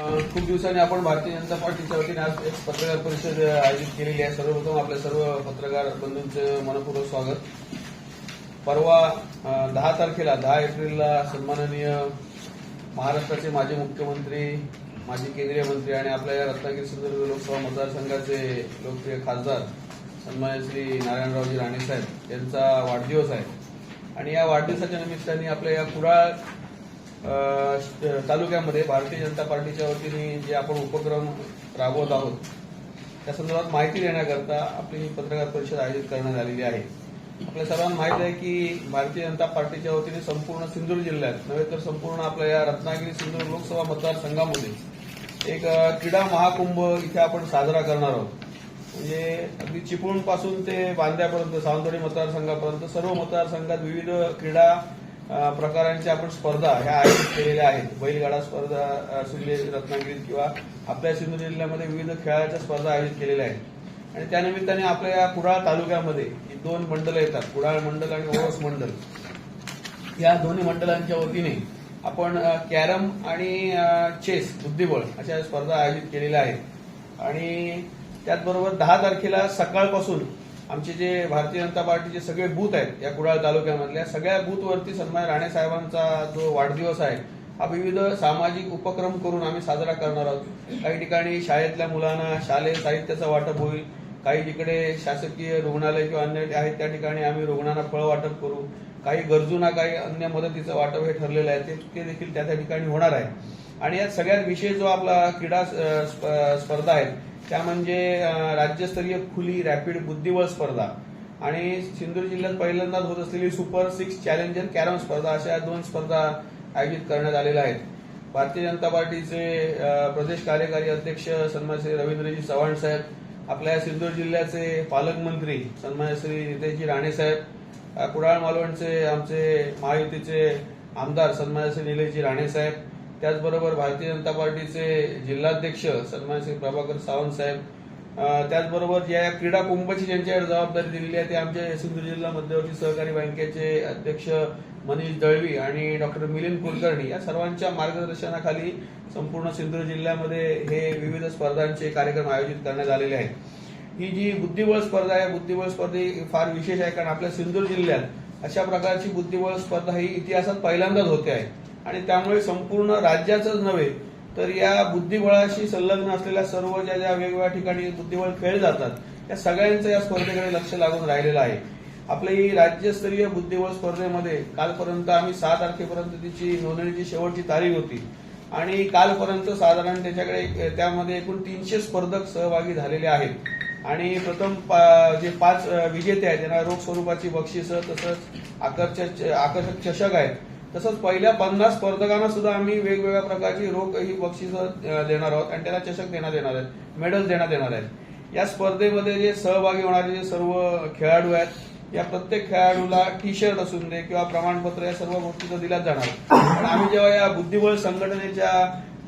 खूप दिवसांनी आपण भारतीय जनता पार्टीच्या वतीने आज एक पत्रकार परिषद आयोजित केलेली आहे. सर्वप्रथम आपल्या सर्व पत्रकार बंधूंचं मनपूर्वक स्वागत. परवा दहा तारखेला दहा एप्रिलला सन्माननीय महाराष्ट्राचे माजी मुख्यमंत्री माजी केंद्रीय मंत्री आणि आपल्या या रत्नागिरी सिंधुदुर्ग लोकसभा मतदारसंघाचे लोकप्रिय खासदार सन्मान्य श्री नारायणरावजी राणेसाहेब यांचा वाढदिवस आहे. आणि या वाढदिवसाच्या निमित्ताने आपल्या या कुडाळ तालुक्यामध्ये भारतीय जनता पार्टीच्या वतीने जे आपण उपक्रम राबवत आहोत त्या संदर्भात माहिती देण्याकरता आपली ही पत्रकार परिषद आयोजित करण्यात आलेली आहे. आपल्या सर्वांना माहिती आहे की भारतीय जनता पार्टीच्या वतीने संपूर्ण सिंधुदुर्ग जिल्ह्यात नव्हे तर संपूर्ण आपल्या या रत्नागिरी सिंधुदुर्ग लोकसभा मतदारसंघामध्ये एक क्रीडा महाकुंभ इथे आपण साजरा करणार आहोत. म्हणजे अगदी चिपळूणपासून ते बांद्यापर्यंत सावंतवाडी मतदारसंघापर्यंत सर्व मतदारसंघात विविध क्रीडा प्रकारांच्या आपण स्पर्धा ह्या आयोजित केलेल्या आहेत. बैलगाडा स्पर्धा असू रत्नागिरीत किंवा आपल्या सिंधुदुर्ग जिल्ह्यामध्ये विविध खेळाच्या स्पर्धा आयोजित केलेल्या आहेत. आणि त्यानिमित्ताने आपल्या या कुडाळ तालुक्यामध्ये ही दोन मंडलं येतात. कुडाळ मंडल आणि ओळस मंडल. या दोन्ही मंडळांच्या वतीने आपण कॅरम आणि चेस बुद्धिबळ अशा स्पर्धा आयोजित केलेल्या आहेत. आणि त्याचबरोबर दहा तारखेला सकाळपासून आमचे जे भारतीय जनता पार्टीचे सगळे बूथ आहेत या कुडाळ तालुक्यामधल्या सगळ्या बूथवरती सन्मान राणे साहेबांचा जो वाढदिवस आहे हा विविध सामाजिक उपक्रम करून आम्ही साजरा करणार आहोत. काही ठिकाणी शाळेतल्या मुलांना शालेय साहित्याचं वाटप होईल काही जिकडे शासकीय रुग्णालय किंवा अन्य आहेत त्या ठिकाणी आम्ही रुग्णांना फळ वाटप करू. काही गरजूंना काही अन्य मदतीचं वाटप हे ठरलेलं आहे ते- ते देखील त्या त्या ठिकाणी होणार आहे. आणि यात सगळ्यात विशेष जो आपला क्रीडा स्प- स्पर्धा आहे त्या म्हणजे राज्यस्तरीय खुली रॅपिड बुद्धिबळ स्पर्धा. आणि सिंधुदुर्ग जिल्ह्यात पहिल्यांदाच होत असलेली सुपर सिक्स चॅलेंजर कॅरम स्पर्धा अशा दोन स्पर्धा आयोजित करण्यात आलेल्या आहेत. भारतीय जनता पार्टीचे प्रदेश कार्यकारी अध्यक्ष सन्मान श्री रवींद्रजी चव्हाण साहेब आपल्या या सिंधुदुर्ग जिल्ह्याचे पालकमंत्री सन्मान श्री नितेशजी राणे साहेब कुडाळ मालवणचे आमचे महायुतीचे आमदार सन्मान श्री निलेशजी राणे साहेब त्याचबरोबर भारतीय जनता पार्टीचे जिल्हाध्यक्ष सन्मान सिंग प्रभाकर सावंत साहेब त्याचबरोबर ज्या या क्रीडा कुंभची ज्यांच्याकडे जबाबदारी दिलेली आहे ते आमचे सिंधुदुर्ग जिल्हा मध्यवर्ती सहकारी बँकेचे अध्यक्ष मनीष दळवी आणि डॉक्टर मिलिंद कुलकर्णी या सर्वांच्या मार्गदर्शनाखाली संपूर्ण सिंधुदुर्ग जिल्ह्यामध्ये हे विविध स्पर्धांचे कार्यक्रम आयोजित करण्यात आलेले आहेत. ही जी बुद्धिबळ स्पर्धा आहे बुद्धिबळ स्पर्धा ही फार विशेष आहे कारण आपल्या सिंधुदुर्ग जिल्ह्यात अशा प्रकारची बुद्धिबळ स्पर्धा ही इतिहासात पहिल्यांदाच होते आहे. आणि त्यामुळे संपूर्ण राज्याचंच नव्हे तर या बुद्धिबळाशी संलग्न असलेल्या सर्व ज्या ज्या वेगवेगळ्या ठिकाणी बुद्धिबळ खेळ जातात या सगळ्यांचं या स्पर्धेकडे लक्ष लागून राहिलेलं आहे. आपली ही राज्यस्तरीय बुद्धिबळ स्पर्धेमध्ये कालपर्यंत आम्ही सहा तारखेपर्यंत तिची नोंदणीची शेवटची तारीख होती. आणि कालपर्यंत साधारण त्याच्याकडे त्यामध्ये एकूण तीनशे स्पर्धक सहभागी झालेले आहेत. आणि प्रथम पा- जे पाच विजेते आहेत त्यांना रोख स्वरूपाची बक्षिसं तसंच आकर्षक आकर्षक चषक आहेत तसंच पहिल्या पन्नास स्पर्धकांना सुद्धा आम्ही वेगवेगळ्या प्रकारची रोख ही बक्षिसं देणार आहोत आणि त्याला चषक देण्यात येणार आहेत मेडल्स देण्यात येणार आहेत. या स्पर्धेमध्ये जे सहभागी होणारे जे सर्व खेळाडू आहेत या प्रत्येक खेळाडूला टी शर्ट असून दे किंवा प्रमाणपत्र या सर्व गोष्टी दिल्याच जाणार. पण आम्ही जेव्हा या बुद्धिबळ संघटनेच्या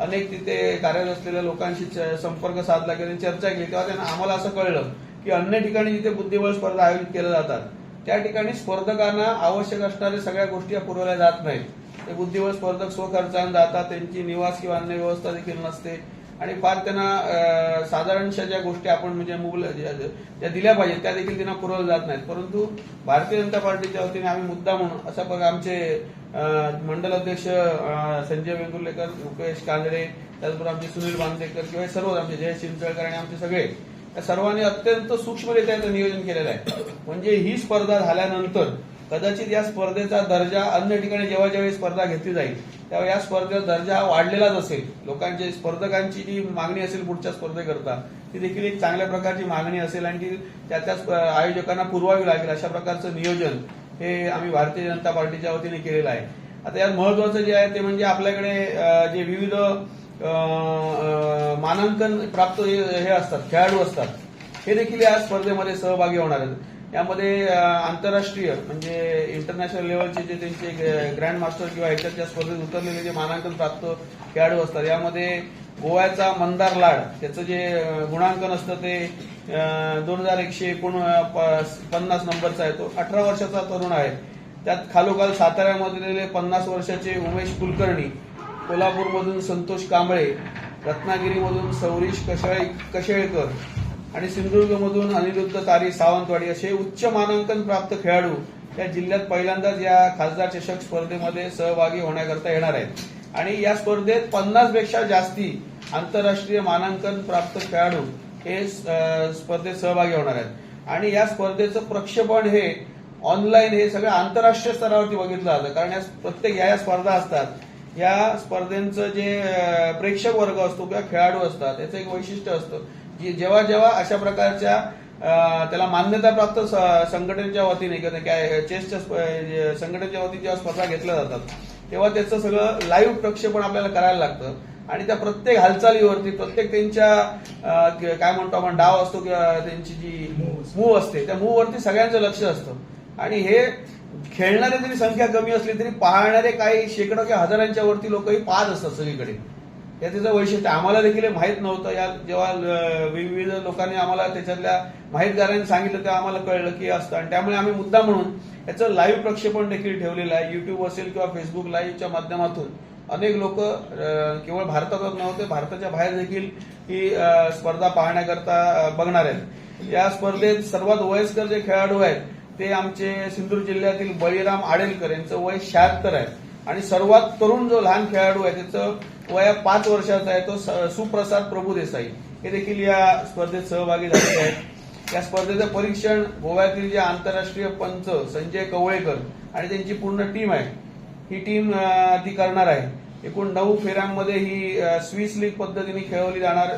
अनेक तिथे कार्यरत असलेल्या लोकांशी च- संपर्क साधला किंवा चर्चा केली तेव्हा त्यांना आम्हाला असं कळलं की अन्य ठिकाणी जिथे बुद्धिबळ स्पर्धा आयोजित केल्या जातात त्या ठिकाणी स्पर्धकांना आवश्यक असणाऱ्या सगळ्या गोष्टी या पुरवल्या जात नाहीत. ते बुद्धिबळ स्पर्धक स्वखर्चाने जातात त्यांची निवास किंवा अन्य व्यवस्था देखील नसते. आणि फार त्यांना साधारणशा ज्या गोष्टी आपण म्हणजे मूल ज्या दिल्या पाहिजेत त्या देखील त्यांना पुरवल्या जात नाहीत. परंतु भारतीय जनता पार्टीच्या वतीने आम्ही मुद्दा म्हणून असा प्रकारे आमचे मंडल अध्यक्ष संजय वेंगुर्लेकर मुकेश कांदळे त्याचबरोबर आमचे सुनील बांदेकर किंवा सर्व आमचे जय चिंचळकर आणि आमचे सगळे या सर्वांनी अत्यंत सूक्ष्मरित्या नियोजन केलेलं आहे. म्हणजे ही स्पर्धा झाल्यानंतर कदाचित या स्पर्धेचा दर्जा अन्य ठिकाणी जेव्हा जेव्हा स्पर्धा घेतली जाईल तेव्हा या स्पर्धेचा दर्जा हा वाढलेलाच असेल. लोकांची स्पर्धकांची जी मागणी असेल पुढच्या स्पर्धेकरता ती देखील एक चांगल्या प्रकारची मागणी असेल आणि ती त्या त्या स्प- आयोजकांना पुरवावी लागेल अशा प्रकारचं नियोजन हे आम्ही भारतीय जनता पार्टीच्या वतीने केलेलं आहे. आता यात महत्वाचं जे आहे ते म्हणजे आपल्याकडे जे विविध मानांकन प्राप्त हे हे असतात खेळाडू असतात. हे देखील या स्पर्धेमध्ये सहभागी होणार आहेत. यामध्ये आंतरराष्ट्रीय म्हणजे इंटरनॅशनल लेवलचे जे त्यांचे ग्रँड मास्टर किंवा ह्याच्याच्या स्पर्धेत उतरलेले जे मानांकन प्राप्त खेळाडू असतात यामध्ये गोव्याचा मंदार लाड त्याचं जे गुणांकन असतं ते दोन हजार एकशे एकोण पन्नास नंबरचा आहे तो. अठरा वर्षाचा तरुण आहे. त्यात खालोखाल साताऱ्यामधले पन्नास वर्षाचे उमेश कुलकर्णी कोल्हापूरमधून संतोष कांबळे रत्नागिरीमधून सौरीश कशाळे कशेळकर आणि सिंधुदुर्गमधून अनिरुद्ध तारी सावंतवाडी असे उच्च मानांकन प्राप्त खेळाडू या जिल्ह्यात पहिल्यांदाच या खासदार चषक स्पर्धेमध्ये सहभागी होण्याकरता येणार आहेत. आणि या स्पर्धेत पन्नासपेक्षा जास्ती आंतरराष्ट्रीय मानांकन प्राप्त खेळाडू हे स्पर्धेत सहभागी होणार आहेत. आणि या स्पर्धेचं प्रक्षेपण हे ऑनलाईन हे सगळं आंतरराष्ट्रीय स्तरावरती बघितलं जातं. कारण या प्रत्येक या स्पर्धा असतात. या स्पर्धेचं जे प्रेक्षक वर्ग असतो किंवा खेळाडू असतात त्याचं एक वैशिष्ट्य असतं की जेव्हा जेव्हा अशा प्रकारच्या त्याला मान्यताप्राप्त स- संघटनेच्या वतीने किंवा काय चेसच्या स्प- संघटनेच्या वतीने जेव्हा स्पर्धा घेतल्या जातात तेव्हा त्याचं सगळं लाईव्ह प्रक्षेपण आपल्याला करायला लागतं. आणि त्या प्रत्येक हालचालीवरती प्रत्येक त्यांच्या काय म्हणतो आपण डाव असतो किंवा त्यांची जी मूव असते त्या मूव वरती सगळ्यांचं लक्ष असतं. आणि हे खेळणारे जरी संख्या कमी असली तरी पाहणारे काही शेकडो किंवा हजारांच्या वरती लोकही पाहत असतात सगळीकडे. या त्याचं वैशिष्ट्य आम्हाला देखील हे माहीत नव्हतं. या जेव्हा विविध लोकांनी आम्हाला त्याच्यातल्या माहितगारांनी सांगितलं तेव्हा आम्हाला कळलं की असतं. आणि त्यामुळे आम्ही मुद्दा म्हणून याचं लाईव्ह प्रक्षेपण देखील ठेवलेलं आहे. युट्यूब असेल किंवा फेसबुक लाईव्हच्या माध्यमातून अनेक लोक केवळ भारतातच नव्हते भारताच्या बाहेर देखील ही स्पर्धा पाहण्याकरता बघणार आहेत. या स्पर्धेत सर्वात वयस्कर जे खेळाडू आहेत ते आमचे सिंधुदुर्ग जिल्ह्यातील बळीराम आडेलकर यांचं वय शहात्तर आहे. आणि सर्वात तरुण जो लहान खेळाडू आहे त्याचं वय पाच वर्षाचा आहे तो स- सुप्रसाद प्रभू देसाई. हे देखील या स्पर्धेत सहभागी झालेले आहेत. या स्पर्धेचं परीक्षण गोव्यातील जे आंतरराष्ट्रीय पंच संजय कवळेकर आणि त्यांची पूर्ण टीम आहे ही टीम ती करणार आहे. एकूण नऊ फेऱ्यांमध्ये ही स्विस लीग पद्धतीने खेळवली जाणार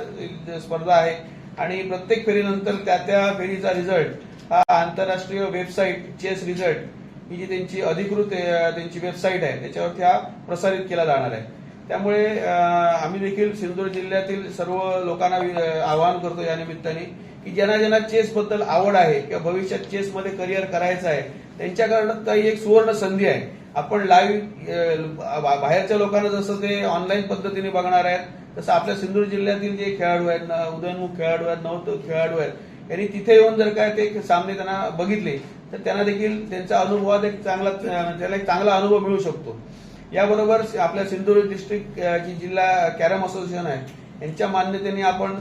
स्पर्धा आहे. आणि प्रत्येक फेरीनंतर त्या त्या फेरीचा रिझल्ट हा आंतरराष्ट्रीय वेबसाईट चेस रिझल्ट ही जी त्यांची अधिकृत त्यांची वेबसाईट आहे त्याच्यावरती हा प्रसारित केला जाणार आहे. त्यामुळे आम्ही देखील सिंधुदुर्ग जिल्ह्यातील सर्व लोकांना आवाहन करतो या निमित्ताने की ज्यांना ज्यांना चेस बद्दल आवड आहे किंवा भविष्यात चेसमध्ये करिअर करायचं आहे त्यांच्याकडनं ही एक सुवर्ण संधी आहे. आपण लाईव्ह बाहेरच्या लोकांना जसं ते ऑनलाईन पद्धतीने बघणार आहेत तसं आपल्या सिंधुदुर्ग जिल्ह्यातील जे खेळाडू आहेत उदयनमुख खेळाडू आहेत नव खेळाडू आहेत यांनी तिथे येऊन जर काय ते सामने त्यांना बघितले तर त्यांना देखील त्यांचा अनुभवात एक चांगला त्याला एक चांगला अनुभव मिळू शकतो. याबरोबर आपल्या सिंधुदुर्ग डिस्ट्रिक्ट जी जिल्हा कॅरम असोसिएशन आहे यांच्या मान्यतेने आपण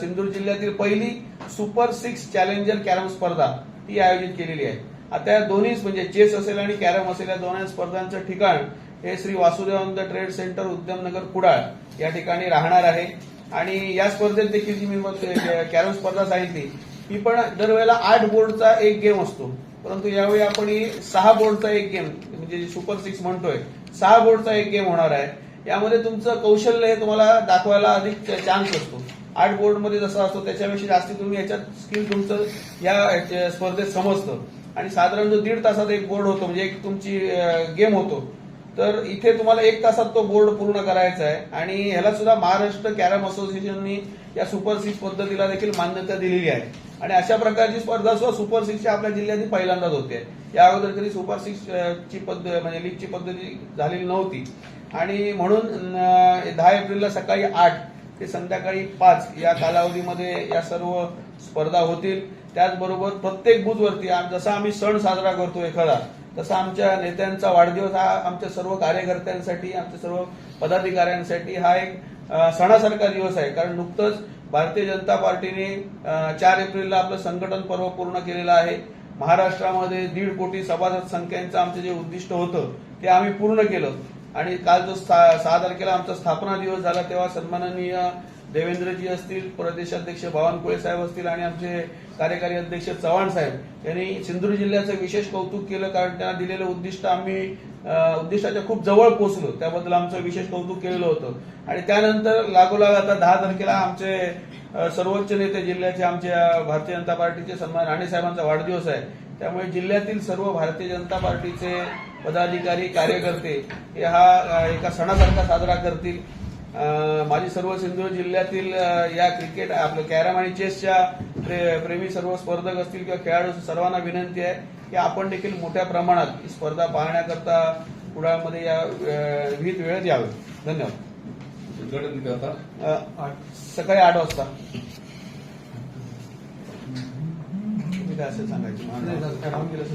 सिंधुदुर्ग जिल्ह्यातील पहिली सुपर सिक्स चॅलेंजर कॅरम स्पर्धा ती आयोजित केलेली आहे. आता या दोन्ही म्हणजे चेस असेल आणि कॅरम असेल या दोन्ही स्पर्धांचं ठिकाण हे श्री वासुदेवानंद ट्रेड सेंटर उद्यमनगर कुडाळ या ठिकाणी राहणार आहे. आणि या स्पर्धेत देखील जी मी मग कॅरम स्पर्धा सांगितली ही पण दरवेळेला आठ बोर्डचा एक गेम असतो. परंतु यावेळी आपण ही सहा बोर्डचा एक गेम म्हणजे सुपर सिक्स म्हणतोय सहा बोर्डचा एक गेम होणार आहे. यामध्ये तुमचं कौशल्य हे तुम्हाला दाखवायला अधिक चान्स असतो. आठ बोर्डमध्ये जसा जसं असतो त्याच्यापेक्षा जास्ती तुम्ही याच्यात स्किल तुमचं या याच्या स्पर्धेत समजतं. आणि साधारण जो दीड तासात एक बोर्ड होतो म्हणजे एक तुमची गेम होतो. तर इथे तुम्हाला एक तासात तो बोर्ड पूर्ण करायचा आहे. आणि ह्याला सुद्धा महाराष्ट्र कॅरम असोसिएशननी या सुपर सिक्स पद्धतीला देखील मान्यता दिलेली आहे. आणि अशा प्रकारची स्पर्धा सुद्धा सुपर सिक्सची आपल्या जिल्ह्यातील पहिल्यांदाच होते. या अगोदर तरी सुपर सिक्स ची पद्धत म्हणजे लीगची पद्धती झालेली नव्हती. आणि म्हणून दहा एप्रिलला सकाळी आठ ते संध्याकाळी पाच या कालावधीमध्ये या सर्व स्पर्धा होतील. त्याचबरोबर प्रत्येक बूथवरती जसा आम्ही सण साजरा करतो एखादा तसा आमच्या नेत्यांचा वाढदिवस हा आमच्या सर्व कार्यकर्त्यांसाठी आमच्या सर्व पदाधिकाऱ्यांसाठी हा एक सणासारखा दिवस आहे. कारण नुकतंच भारतीय जनता पार्टीने चार एप्रिलला आपलं संघटन पर्व पूर्ण केलेलं आहे. महाराष्ट्रामध्ये दीड कोटी सभासद संख्येचं आमचं जे उद्दिष्ट होतं ते आम्ही पूर्ण केलं. आणि काल जो सहा सहा तारखेला आमचा स्थापना दिवस झाला तेव्हा सन्माननीय देवेंद्रजी असतील प्रदेशाध्यक्ष बावनकुळे साहेब असतील आणि आमचे कार्यकारी अध्यक्ष चव्हाण साहेब यांनी सिंधुदुर्ग जिल्ह्याचं विशेष कौतुक केलं कारण त्यांना दिलेलं उद्दिष्ट आम्ही उद्दिष्टाच्या खूप जवळ पोहोचलो. त्याबद्दल आमचं विशेष कौतुक केलेलं होतं. आणि त्यानंतर लागोलाग आता दहा तारखेला आमचे सर्वोच्च नेते जिल्ह्याचे आमच्या भारतीय जनता पार्टीचे सन्मान राणे साहेबांचा वाढदिवस आहे. त्यामुळे जिल्ह्यातील सर्व भारतीय जनता पार्टीचे पदाधिकारी कार्यकर्ते हे हा एका सणासारखा साजरा करतील. माझी सर्व सिंधुदुर्ग जिल्ह्यातील या क्रिकेट आपलं कॅरम आणि चेसच्या प्रे- प्रेमी सर्व स्पर्धक असतील किंवा खेळाडू सर्वांना विनंती आहे की आपण देखील मोठ्या प्रमाणात ही स्पर्धा पाहण्याकरता कुडाळमध्ये या विहित वेळेत यावे. धन्यवाद. उद्घाटन सकाळी आठ वाजता. तुम्ही काय असेल सांगायचं?